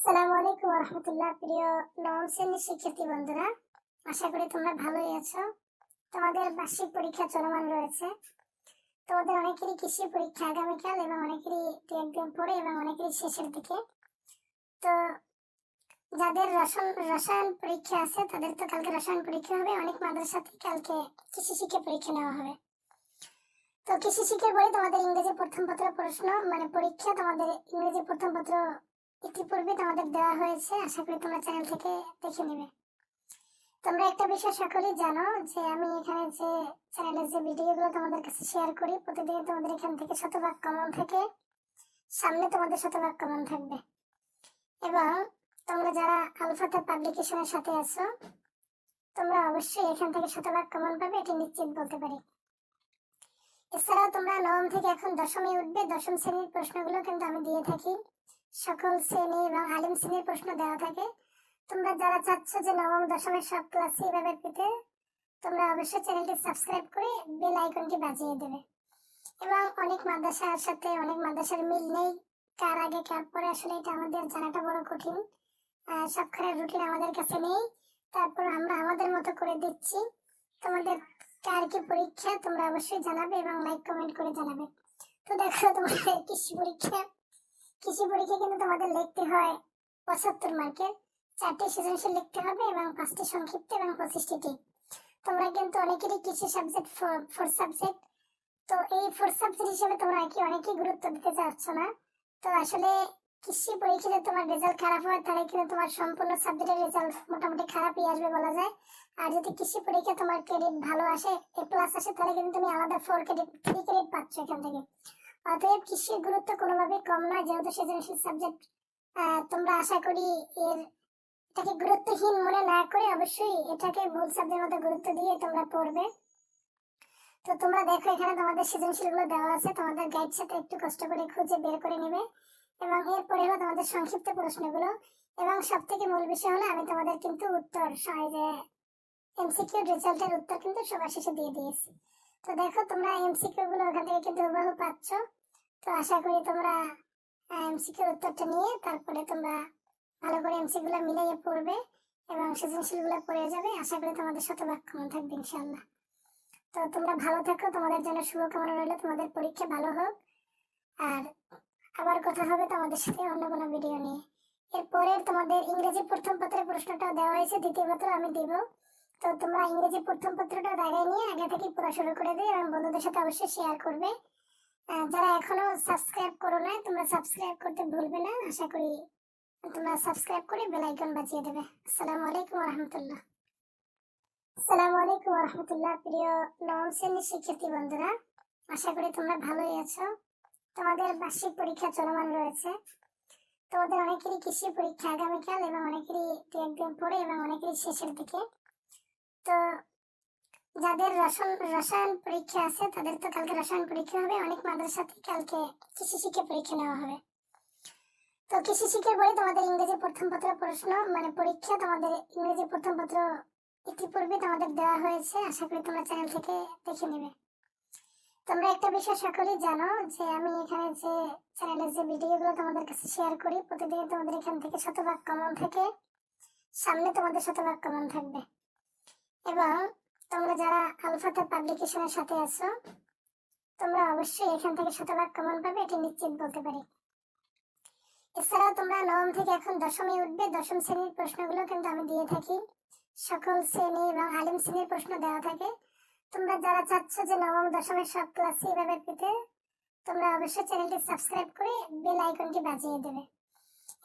আসসালামু আলাইকুম রহমতুল্লাহ প্রিয় নবম শ্রেণির শিক্ষার্থী বন্ধুরা। আশা করি তোমরা ভালোই আছো। তোমাদের বার্ষিক পরীক্ষা চলমান রয়েছে। তোমাদের অনেকেরই কৃষি পরীক্ষা আগামীকাল এবং অনেকেরই দু একদিন পরে এবং অনেকেরই শেষের দিকে। তো যাদের রসায়ন রসায়ন পরীক্ষা আছে, তাদের তো কালকে রসায়ন পরীক্ষা হবে। অনেক মাদ্রাসাতে কালকে কৃষি শিক্ষা পরীক্ষা নেওয়া হবে। তো কৃষি শিক্ষার পরে তোমাদের ইংরেজি প্রথম পত্র প্রশ্ন মানে পরীক্ষা তোমাদের ইংরেজি প্রথম পত্র ইতিপূর্বে তোমাদের দেওয়া হয়েছে, আশা করি তোমরা চ্যানেল থেকে দেখে নেবে। তোমরা একটা বিষয় সকলেই জানো, যে আমি এখানে যে চ্যানেলের যে ভিডিওগুলো তোমাদের কাছে শেয়ার করি প্রতিদিন তোমাদের এখান থেকে শতভাগ কমন থাকে, সামনে তোমাদের শতভাগ কমন থাকবে। এবং তোমরা যারা আলফাতে পাবলিকেশনের সাথে আছো, তোমরা অবশ্যই এখান থেকে শতভাগ কমন পাবে, এটি নিশ্চিত বলতে পারি। এছাড়াও তোমরা নবম থেকে এখন দশমে উঠবে, দশম শ্রেণির প্রশ্নগুলো কিন্তু আমি দিয়ে থাকি। সকল শ্রেণি এবং আলিম শ্রেণির প্রশ্ন দেওয়া থাকে। তোমরা যারা চাচ্ছ যে নবম, দশমের সব ক্লাস এইভাবে পেতে, তোমরা অবশ্যই চ্যানেলটি সাবস্ক্রাইব করে বেল আইকনটি বাজিয়ে দেবে। এবং অনেক মাদ্রাসার সাথে অনেক মাদ্রাসার মিল নেই। কার আগে, কার পরে, আসলে এটা আমাদের জানাটা বড় কঠিন। সবখানের রুটিন আমাদের কাছে নেই। তারপর আমরা আমাদের মতো করে দিচ্ছি। তোমাদের কার কি পরীক্ষা, তোমরা অবশ্যই জানাবে এবং লাইক কমেন্ট করে জানাবে। তো দেখো তোমাদের কৃষি পরীক্ষা। কৃষি পরীক্ষা কিন্তু তোমাদের লিখতে হয় পঁচাত্তর মার্কের। চারটি সৃজনশীল লিখতে হবে এবং পাঁচটি সংক্ষিপ্ত এবং পঁচিশটি ঠিক তোমরা কিন্তু অনেকেরই কৃষি সাবজেক্ট ফোর সাবজেক্ট তো এই ফোর সাবজেক্ট হিসেবে তোমরা কি অনেকেই গুরুত্ব দিতে চাচ্ছ না। তো আসলে কৃষি পরীক্ষাতে তোমার রেজাল্ট খারাপ হয়, তাহলে কিন্তু তোমার সম্পূর্ণ সাবজেক্টের রেজাল্ট মোটামুটি খারাপই আসবে বলা যায়। আর যদি কৃষি পরীক্ষা তোমার ক্রেডিট ভালো আসে এ প্লাস আসে, তাহলে কিন্তু তুমি আলাদা ফোর ক্রেডিট থ্রি ক্রেডিট পাচ্ছ এখান থেকে। অতএব কৃষির গুরুত্ব কোনোভাবেই কম নয়, যেহেতু সৃজনশীল সাবজেক্ট তোমরা আশা করি এর, এটাকে গুরুত্বহীন মনে না করে অবশ্যই এটাকে মূল সাবজেক্টের মধ্যে গুরুত্ব দিয়ে তোমরা পড়বে। তো তোমরা দেখো এখানে তোমাদের সৃজনশীলগুলো দেওয়া আছে, তোমাদের গাইড সাথে একটু কষ্ট করে খুঁজে বের করে নেবে এবং এরপরে হলো তোমাদের সংক্ষিপ্ত প্রশ্নগুলো এবং সব থেকে মূল বিষয় হলো আমি তোমাদের কিন্তু উত্তর যে এমসিকিউ রেজাল্টের উত্তর কিন্তু সবার শেষে দিয়ে দিয়েছি। তো দেখো, তোমরা এমসিকিউ গুলো ওখান থেকে কিন্তু হুবহু পাচ্ছ। তো আশা করি তোমরা এমসিকিউর উত্তরটা নিয়ে তারপরে তোমরা ভালো করে এমসি গুলো মিলিয়ে পড়বে এবং সৃজনশীলগুলো পড়ে যাবে। আশা করি তোমাদের শতভাগ ক্ষমা থাকবে ইনশাল্লাহ তো তোমরা ভালো থাকো, তোমাদের জন্য শুভকামনা রইল, তোমাদের পরীক্ষা ভালো হোক। আর আবার কথা হবে তোমাদের সাথে অন্য কোনো ভিডিও নিয়ে। এরপরে তোমাদের ইংরেজি প্রথম পত্রের প্রশ্নটাও দেওয়া হয়েছে, দ্বিতীয় পত্র আমি দিব। তো তোমরা ইংরেজি প্রথম পত্রটা দাঁড়িয়ে নিয়ে আগে থেকে পড়া শুরু করে দিও এবং বন্ধুদের সাথে অবশ্যই শেয়ার করবে। যারা এখনও সাবস্ক্রাইব করো না তোমরা সাবস্ক্রাইব করতে ভুলবে না। আশা করি তোমরা সাবস্ক্রাইব করে বেল আইকন বাজিয়ে দেবে। আসসালামু আলাইকুম রহমতুল্লাহ আসসালামু আলাইকুম রহমতুল্লাহ প্রিয় নবম শ্রেণির শিক্ষার্থী বন্ধুরা। আশা করি তোমরা ভালোই আছো। তোমাদের বার্ষিক পরীক্ষা চলমান রয়েছে। তোমাদের অনেকেরই কৃষি পরীক্ষা আগামীকাল এবং অনেকেরই দু একদিন পরে এবং অনেকেরই শেষের দিকে। তো যাদের রসায়ন রসায়ন পরীক্ষা আছে, তাদের তো কালকে রসায়ন পরীক্ষা হবে। অনেক মাদ্রাসাতে কালকে কৃষি শিক্ষা পরীক্ষা নেওয়া হবে। তো কৃষি শিক্ষার পরে তোমাদের ইংরেজি প্রথম পত্র প্রশ্ন মানে পরীক্ষা তোমাদের ইংরেজি প্রথম পত্র ইতিপূর্বে তোমাদের দেওয়া হয়েছে। আশা করি তোমরা চ্যানেল থেকে দেখে নেবে। তোমরা একটা বিষয় সকলেই জানো, যে আমি এখানে যে চ্যানেলের যে ভিডিওগুলো তোমাদের কাছে শেয়ার করি, প্রতিদিন তোমাদের এখান থেকে শতভাগ কমন থাকে। সামনে তোমাদের শতভাগ কমন থাকবে। এবং তোমরা যারা আলফাতে পাবলিকেশনের সাথে আছো, তোমরা অবশ্যই এখান থেকে শতভাগ কমন পাবে, এটি নিশ্চিত বলতে পারি। এছাড়াও তোমরা নবম থেকে এখন দশমে উঠবে, দশম শ্রেণির প্রশ্নগুলো কিন্তু আমি দিয়ে থাকি। সকল শ্রেণি এবং আলিম শ্রেণির প্রশ্ন দেওয়া থাকে। তোমরা যারা চাচ্ছ যে নবম, দশমের সব ক্লাস এইভাবে পেতে, তোমরা অবশ্যই চ্যানেলটি সাবস্ক্রাইব করে বেল আইকনটি বাজিয়ে দেবে।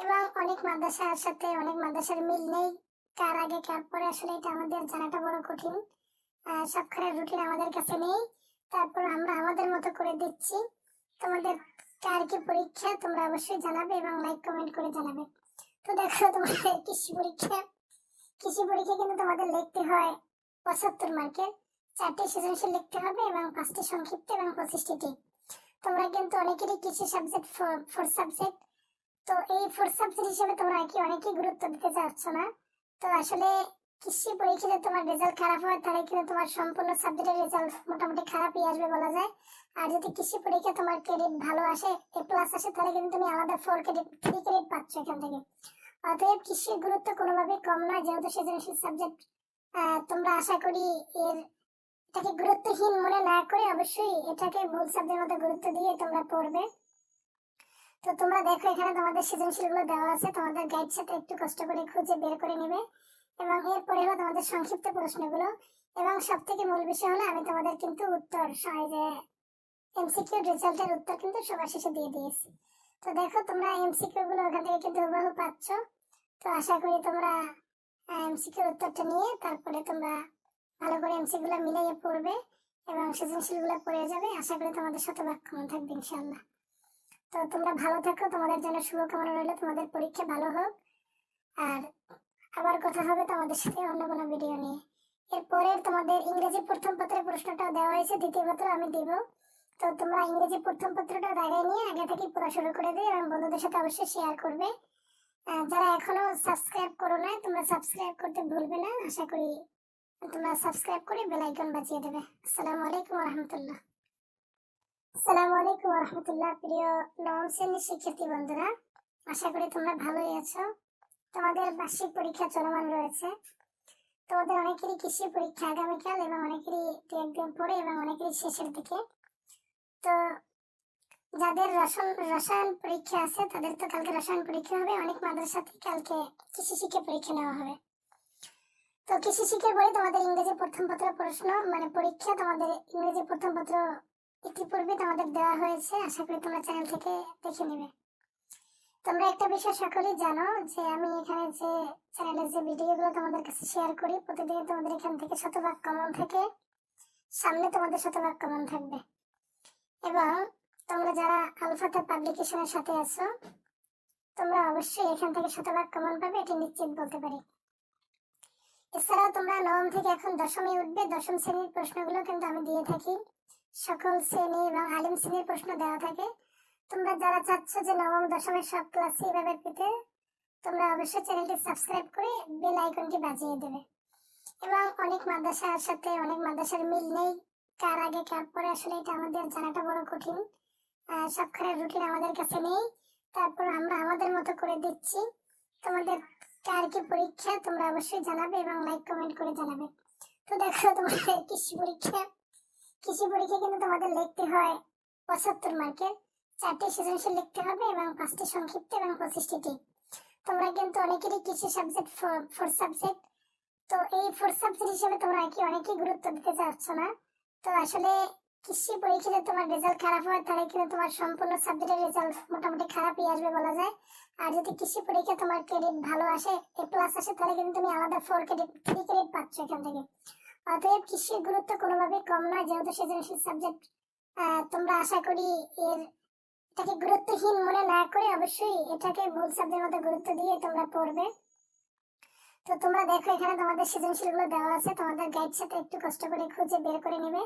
এবং অনেক মাদ্রাসার সাথে অনেক মাদ্রাসার মিল নেই। কার আগে কার পরে আসলে এটা আমাদের জানাটা বড় কঠিন। আহ, সবখানের রুটিন আমাদের কাছে নেই। তারপর আমরা আমাদের মতো করে দিচ্ছি। তোমাদের কার কি পরীক্ষা তোমরা অবশ্যই জানাবে এবং লাইক কমেন্ট করে জানাবে। তো দেখো তোমাদের কৃষি পরীক্ষা। কৃষি পরীক্ষা কিন্তু তোমাদের লিখতে হয় পঁচাত্তর মার্কের চারটি সৃজনশীল লিখতে হবে এবং পাঁচটি সংক্ষিপ্ত এবং পঁচিশটি তোমরা কিন্তু অনেকেরই কৃষি সাবজেক্ট ফোর সাবজেক্ট তো এই ফোর সাবজেক্ট হিসেবে তোমরা কি অনেকেই গুরুত্ব দিতে চাচ্ছ না। তো আসলে কৃষি পরীক্ষাতে তোমার রেজাল্ট খারাপ হয়, তাহলে কিন্তু তোমার সম্পূর্ণ সাবজেক্টের রেজাল্ট মোটামুটি খারাপই আসবে বলা যায়। আর যদি কৃষি পরীক্ষা তোমার ক্রেডিট ভালো আসে এ প্লাস আসে, তাহলে কিন্তু তুমি আলাদা ফোর ক্রেডিট থ্রি ক্রেডিট পাচ্ছ এখান থেকে। অতএব কৃষির গুরুত্ব কোনোভাবেই কম নয়, যেহেতু সৃজনশীল সাবজেক্ট তোমরা আশা করি এর এটাকে গুরুত্বহীন মনে না করে অবশ্যই এটাকে মূল সাবজেক্টের মতো গুরুত্ব দিয়ে তোমরা পড়বে। তো তোমরা দেখো এখানে তোমাদের সৃজনশীলগুলো দেওয়া আছে। তোমাদের গাইড সাথে একটু কষ্ট করে খুঁজে বের করে নেবে এবং এরপরে হলো তোমাদের সংক্ষিপ্ত প্রশ্নগুলো। এবং সব থেকে মূল বিষয় হলো, আমি তোমাদের কিন্তু উত্তর এই যে এমসিকিউ রেজাল্টের উত্তর কিন্তু সবার শেষে দিয়ে দিয়েছি। তো দেখো, তোমরা এমসিকিউ গুলো ওখান থেকে কিন্তু হুবহু পাচ্ছ। তো আশা করি তোমরা এমসিকিউ উত্তরটা নিয়ে তারপরে তোমরা ভালো করে এমসি গুলো মিলিয়ে পড়বে এবং সৃজনশীলগুলো পড়ে যাবে। আশা করি তোমাদের শতভাগ মনে থাকবে ইনশাল্লাহ তো তোমরা ভালো থাকো, তোমাদের জন্য শুভকামনা রইল, তোমাদের পরীক্ষা ভালো হোক। আর আবার কথা হবে তোমাদের সাথে অন্য কোনো ভিডিও নিয়ে। এরপরে তোমাদের ইংরেজি প্রথম পত্রের প্রশ্নটা দেওয়া হয়েছে, দ্বিতীয় পত্র আমি দিব। তো তোমরা ইংরেজি প্রথম পত্রটা দাঁড়িয়ে নিয়ে আগে থেকে পড়া শুরু করে দিও এবং বন্ধুদের সাথে অবশ্যই শেয়ার করবে। যারা এখনও সাবস্ক্রাইব করো না তোমরা সাবস্ক্রাইব করতে ভুলবে না। আশা করি তোমরা সাবস্ক্রাইব করে বেল আইকন বাজিয়ে দেবে। আসসালামু আলাইকুম রহমতুল্লাহ। তো যাদের রসায়ন রসায়ন পরীক্ষা আছে, তাদের তো কালকে রসায়ন পরীক্ষা হবে। অনেক মাদ্রাসাতে কালকে কৃষি শিক্ষা পরীক্ষা নেওয়া হবে। তো কৃষি শিক্ষার পরে তোমাদের ইংরেজি প্রথম পত্র প্রশ্ন মানে পরীক্ষা তোমাদের ইংরেজি প্রথম পত্র ইতিপূর্বে তোমাদের দেওয়া হয়েছে। আশা করি তোমরা চ্যানেল থেকে দেখে নেবে। তোমরা একটা বিষয় সকলেই জানো যে আমি এখানে যে চ্যানেলের যে ভিডিওগুলো তোমাদের কাছে শেয়ার করি, প্রতিদিন তোমাদের এখান থেকে শতভাগ কমন থাকে। সামনে তোমাদের শতভাগ কমন থাকবে। এবং তোমরা যারা আলফাতে পাবলিকেশনের সাথে আছো, তোমরা অবশ্যই এখান থেকে শতভাগ কমন পাবে, এটি নিশ্চিত বলতে পারি। এছাড়াও তোমরা নবম থেকে এখন দশমে উঠবে। দশম শ্রেণির প্রশ্নগুলো কিন্তু আমি দিয়ে থাকি। সকল শ্রেণি এবং আলিম শ্রেণির প্রশ্ন দেওয়া থাকে। তোমরা যারা চাচ্ছ যে নবম, দশমের সব ক্লাস এইভাবে পেতে, তোমরা অবশ্যই চ্যানেলটি সাবস্ক্রাইব করে বেল আইকনটি বাজিয়ে দেবে। এবং অনেক মাদ্রাসার সাথে অনেক মাদ্রাসার মিল নেই। কার আগে, কার পরে, আসলে এটা আমাদের জানাটা বড় কঠিন। সবখানের রুটিন আমাদের কাছে নেই। তারপর আমরা আমাদের মতো করে দিচ্ছি। তোমাদের কার কি পরীক্ষা, তোমরা অবশ্যই জানাবে এবং লাইক কমেন্ট করে জানাবে। তো দেখো তোমাদের কৃষি পরীক্ষা। কৃষি পরীক্ষা কিন্তু তোমাদের লিখতে হয় পঁচাত্তর মার্কের। চারটি সৃজনশীল লিখতে হবে এবং পাঁচটি সংক্ষিপ্ত এবং পঁচিশটি তোমরা কিন্তু অনেকেরই কৃষি সাবজেক্ট ফোর সাবজেক্ট তো এই ফোর সাবজেক্ট হিসেবে তোমরা কি অনেকেই গুরুত্ব দিতে চাচ্ছ না। তো আসলে কৃষি পরীক্ষাতে তোমার রেজাল্ট খারাপ হয়, তাহলে কিন্তু তোমার সম্পূর্ণ সাবজেক্টের রেজাল্ট মোটামুটি খারাপই আসবে বলা যায়। আর যদি কৃষি পরীক্ষা তোমার ক্রেডিট ভালো আসে এ প্লাস আসে, তাহলে কিন্তু তুমি আলাদা ফোর ক্রেডিট থ্রি ক্রেডিট পাচ্ছ এখান থেকে। অতএব কৃষির গুরুত্ব কোনোভাবেই কম নয়, যেহেতু সৃজনশীল সাবজেক্ট তোমরা আশা করি এর, এটাকে গুরুত্বহীন মনে না করে অবশ্যই এটাকে মূল সাবজেক্টের মতো গুরুত্ব দিয়ে তোমরা পড়বে। তো তোমরা দেখো এখানে তোমাদের সৃজনশীলগুলো দেওয়া আছে, তোমাদের গাইড সাথে একটু কষ্ট করে খুঁজে বের করে নেবে।